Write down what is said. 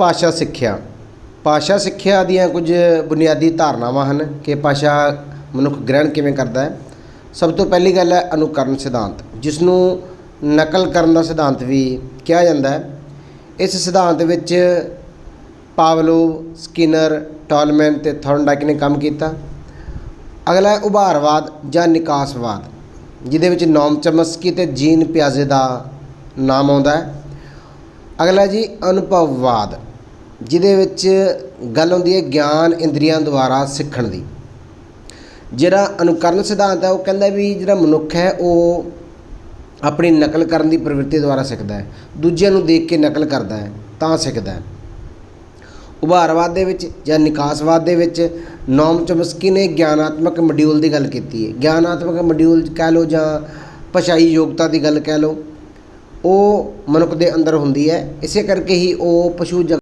ਭਾਸ਼ਾ ਸਿੱਖਿਆ। ਭਾਸ਼ਾ ਸਿੱਖਿਆ ਦੀਆਂ ਕੁਝ ਬੁਨਿਆਦੀ ਧਾਰਨਾਵਾਂ ਹਨ ਕਿ ਭਾਸ਼ਾ ਮਨੁੱਖ ਗ੍ਰਹਿਣ ਕਿਵੇਂ ਕਰਦਾ ਹੈ। ਸਭ ਤੋਂ ਪਹਿਲੀ ਗੱਲ ਹੈ ਅਨੁਕਰਨ ਸਿਧਾਂਤ ਜਿਸ ਨੂੰ ਨਕਲ ਕਰਨ ਦਾ ਸਿਧਾਂਤ ਵੀ ਕਿਹਾ ਜਾਂਦਾ ਹੈ। ਇਸ ਸਿਧਾਂਤ ਵਿੱਚ ਪਾਵਲੋਵ ਸਕਿਨਰ, ਟਾਲਮੈਨ ਤੇ ਥੌਰਨਡਾਈਕ ਨੇ ਕੰਮ ਕੀਤਾ। ਅਗਲਾ ਹੈ ਉਭਾਰਵਾਦ ਜਾਂ ਨਿਕਾਸਵਾਦ, ਜਿਹਦੇ ਵਿੱਚ ਨੋਮ ਚਮਸਕੀ ਤੇ ਜੀਨ ਪਿਆਜ਼ੇ ਦਾ ਨਾਮ ਆਉਂਦਾ ਹੈ। ਅਗਲਾ ਜੀ ਅਨੁਭਵਵਾਦ ਜਿਹਦੇ ਵਿੱਚ ਗੱਲ ਆਉਂਦੀ ਹੈ ਗਿਆਨ ਇੰਦਰੀਆਂ ਦੁਆਰਾ ਸਿੱਖਣ ਦੀ। ਜਿਹੜਾ ਅਨੁਕਰਨ ਸਿਧਾਂਤ ਹੈ, ਉਹ ਕਹਿੰਦਾ ਵੀ ਜਿਹੜਾ ਮਨੁੱਖ ਹੈ, ਉਹ ਆਪਣੀ ਨਕਲ ਕਰਨ ਦੀ ਪ੍ਰਵਿਰਤੀ ਦੁਆਰਾ ਸਿੱਖਦਾ ਹੈ। ਦੂਜਿਆਂ ਨੂੰ ਦੇਖ ਕੇ ਨਕਲ ਕਰਦਾ ਹੈ, ਤਾਂ ਸਿੱਖਦਾ ਹੈ। ਉਭਾਰਵਾਦ ਦੇ ਵਿੱਚ ਜਾਂ ਨਿਕਾਸਵਾਦ ਦੇ ਵਿੱਚ ਨੌਮ ਚਮਸਕੀ ਨੇ ਗਿਆਨਾਤਮਕ ਮੋਡਿਊਲ ਦੀ ਗੱਲ ਕੀਤੀ ਹੈ। ਗਿਆਨਾਤਮਕ ਮੋਡਿਊਲ ਕਹਿ ਲਓ ਜਾਂ ਭਾਸ਼ਾਈ ਯੋਗਤਾ ਦੀ ਗੱਲ ਕਹਿ ਲਓ, ਉਹ ਮਨੁੱਖ ਦੇ ਅੰਦਰ ਹੁੰਦੀ ਹੈ। ਇਸੇ ਕਰਕੇ ਹੀ ਉਹ ਪਸ਼ੂ ਜਗ